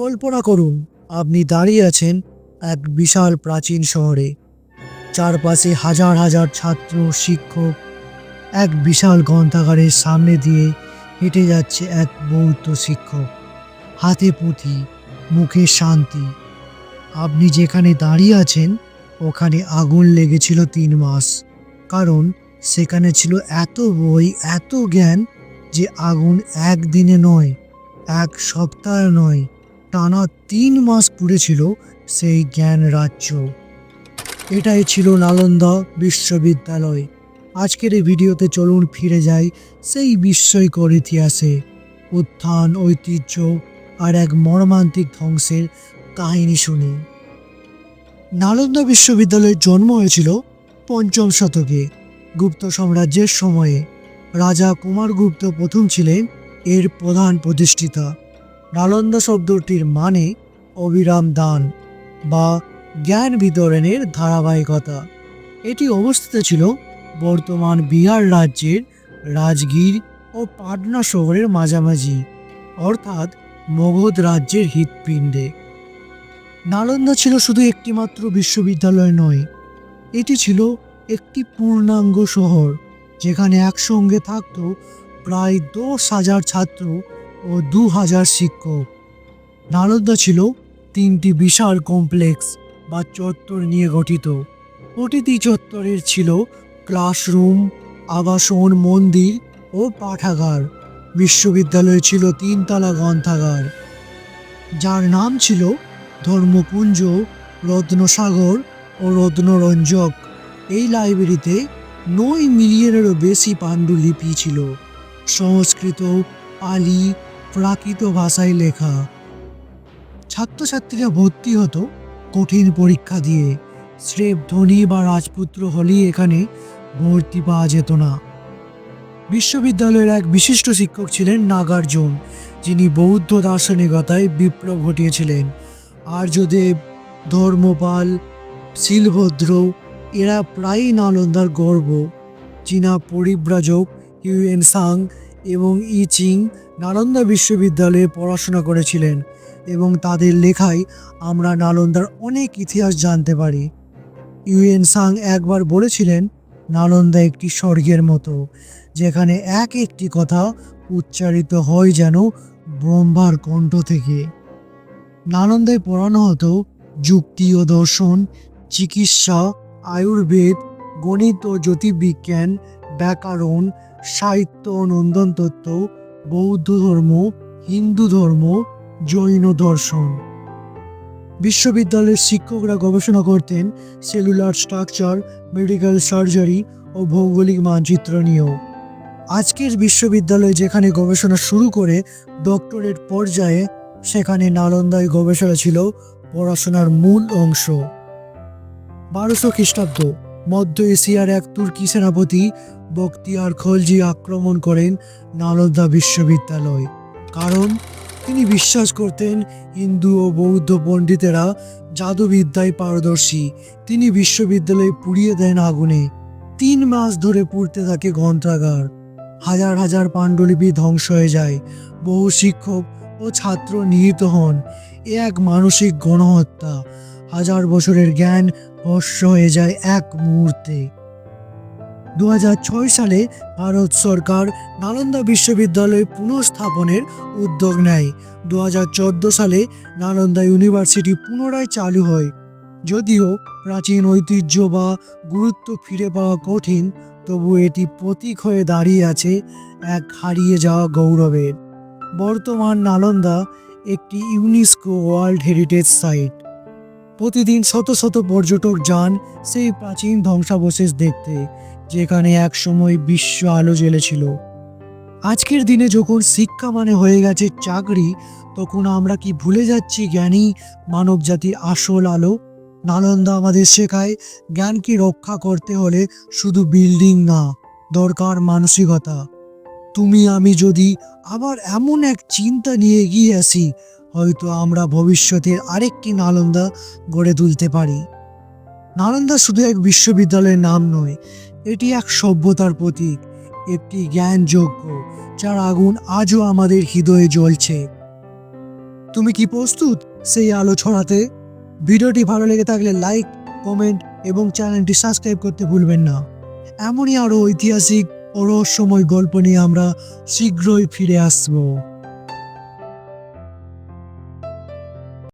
কল্পনা করুন, আপনি দাঁড়িয়ে আছেন এক বিশাল প্রাচীন শহরে। চারপাশে হাজার হাজার ছাত্র, শিক্ষক এক বিশাল গ্রন্থাগারের সামনে দিয়ে হেঁটে যাচ্ছে এক বৌদ্ধ শিক্ষক। হাতে পুঁথি, মুখে শান্তি। আপনি যেখানে দাঁড়িয়ে আছেন, ওখানে আগুন লেগেছিল তিন মাস। কারণ সেখানে ছিল এত বই, এত জ্ঞান যে আগুন একদিনে নয়, এক সপ্তাহ নয় টানা তিন মাস পুড়েছিল সেই জ্ঞান রাজ্য এটাই ছিল নালন্দা বিশ্ববিদ্যালয়। আজকের এই ভিডিওতে চলুন ফিরে যাই সেই বিস্ময়কর ইতিহাসে। উত্থান, ঐতিহ্য আর এক মর্মান্তিক ধ্বংসের কাহিনী শুনি। নালন্দা বিশ্ববিদ্যালয়ের জন্ম হয়েছিল পঞ্চম শতকে, গুপ্ত সাম্রাজ্যের সময়ে। রাজা কুমারগুপ্ত প্রথম ছিলেন এর প্রধান প্রতিষ্ঠিতা। নালন্দা শব্দটির মানে অবিরাম দান বা জ্ঞান বিতরণের ধারাবাহিকতা। এটি অবস্থিত ছিল বর্তমান বিহার রাজ্যের রাজগীর ও পাটনা শহরের মাঝামাঝি, অর্থাৎ মগধ রাজ্যের হৃৎপিণ্ডে। নালন্দা ছিল শুধু একটিমাত্র বিশ্ববিদ্যালয় নয়, এটি ছিল একটি পূর্ণাঙ্গ শহর, যেখানে একসঙ্গে থাকত প্রায় দশ হাজার ছাত্র ও দু হাজার শিক্ষক। নালন্দা ছিল তিনটি বিশাল কমপ্লেক্স বা চত্বর নিয়ে গঠিত। প্রতিটি চত্বরের ছিল ক্লাসরুম, আবাসন, মন্দির ও পাঠাগার। বিশ্ববিদ্যালয়ে ছিল তিনতলা গ্রন্থাগার, যার নাম ছিল ধর্মপুঞ্জ, রত্নসাগর ও রত্নরঞ্জক। এই লাইব্রেরিতে নয় মিলিয়নেরও বেশি পাণ্ডুলিপি ছিল। সংস্কৃত, পালি প্রাকৃত ভাষায় লেখা। ছাত্রছাত্রীরা ভর্তি হতো কঠিন পরীক্ষা দিয়ে। স্রেফ ধনী বা রাজপুত্র হলেই এখানে ভর্তি পাওয়া যেত না। বিশ্ববিদ্যালয়ের এক বিশিষ্ট শিক্ষক ছিলেন নাগার্জুন, যিনি বৌদ্ধ দার্শনিকতায় বিপ্লব ঘটিয়েছিলেন। আর্যদেব, ধর্মপাল, শিলভদ্র, এরা প্রায়ই নালন্দার গর্ব। চীনা পরিব্রাজক ইউএন সাং এবং ই চিং নালন্দা বিশ্ববিদ্যালয়ে পড়াশোনা করেছিলেন এবং তাদের লেখায় আমরা নালন্দার অনেক ইতিহাস জানতে পারি। ইউএন সাং একবার বলেছিলেন, নালন্দা একটি স্বর্গের মতো, যেখানে এক একটি কথা উচ্চারিত হয় যেন ব্রহ্মার কণ্ঠ থেকে। নালন্দায় পড়ানো হতো যুক্তি ও দর্শন, চিকিৎসা, আয়ুর্বেদ, গণিত ও জ্যোতির্বিজ্ঞান ব্যাকরণ, সাহিত্য ও নন্দনতত্ত্ব বৌদ্ধ ধর্ম, হিন্দু ধর্ম, জৈন দর্শন। বিশ্ববিদ্যালয়ের শিক্ষকরা গবেষণা করতেন সেলুলার স্ট্রাকচার, মেডিকেল সার্জারি ও ভৌগোলিক মানচিত্র নিয়েও। আজকের বিশ্ববিদ্যালয় যেখানে গবেষণা শুরু করে ডক্টরেট পর্যায়ে, সেখানে নালন্দায় গবেষণা ছিল পড়াশোনার মূল অংশ। বারোশো খ্রিস্টাব্দ। মধ্য এশিয়ার এক তুর্কি সেনাপতি বক্তিয়ার খলজি আক্রমণ করেন নালন্দা বিশ্ববিদ্যালয়। কারণ তিনি বিশ্বাস করতেন হিন্দু ও বৌদ্ধ পণ্ডিতেরা জাদুবিদ্যায় পারদর্শী। তিনি বিশ্ববিদ্যালয়ে পুড়িয়ে দেন আগুনে। তিন মাস ধরে পুড়তে থাকে গ্রন্থাগার। হাজার হাজার পাণ্ডুলিপি ধ্বংস হয়ে যায়। বহু শিক্ষক ও ছাত্র নিহত হন। এ এক মানসিক গণহত্যা। হাজার বছরের জ্ঞান ভস্য হয়ে যায় এক মুহূর্তে। দু সালে ভারত সরকার নালন্দা বিশ্ববিদ্যালয় পুনঃস্থাপনের উদ্যোগ নেয়। দু সালে নালন্দা ইউনিভার্সিটি পুনরায় চালু হয়। যদিও প্রাচীন ঐতিহ্য বা গুরুত্ব ফিরে পাওয়া কঠিন তবু এটি প্রতীক হয়ে দাঁড়িয়ে আছে এক হারিয়ে যাওয়া গৌরবের। বর্তমান নালন্দা একটি ইউনেস্কো ওয়ার্ল্ড হেরিটেজ সাইট। প্রতিদিন শত শত পর্যটক যান সেই প্রাচীন ধ্বংসাবশেষ দেখতে, যেখানে একসময় বিশ্ব আলো জ্বেলেছিল। আজকের দিনে যখন শিক্ষা মানে হয়ে গেছে চাকরি, তখন আমরা কি ভুলে যাচ্ছি জ্ঞানী মানবজাতির আসল আলো? নালন্দা আমাদের শেখায়, জ্ঞানকে রক্ষা করতে হলে শুধু বিল্ডিং না, দরকার মানসিকতা। তুমি, আমি যদি আবার এমন এক চিন্তা নিয়ে এগিয়ে আসি, হয়তো আমরা ভবিষ্যতের আরেকটি নালন্দা গড়ে তুলতে পারি। নালন্দা শুধু এক বিশ্ববিদ্যালয়ের নাম নয়, এটি এক সভ্যতার প্রতীক, একটি জ্ঞানযোগ্য যার আগুন আজও আমাদের হৃদয়ে জ্বলছে। তুমি কি প্রস্তুত সেই আলো ছড়াতে? ভিডিওটি ভালো লেগে থাকলে লাইক, কমেন্ট এবং চ্যানেলটি সাবস্ক্রাইব করতে ভুলবেন না। এমনই আরও ঐতিহাসিক ও রহস্যময় গল্প নিয়ে আমরা শীঘ্রই ফিরে আসব।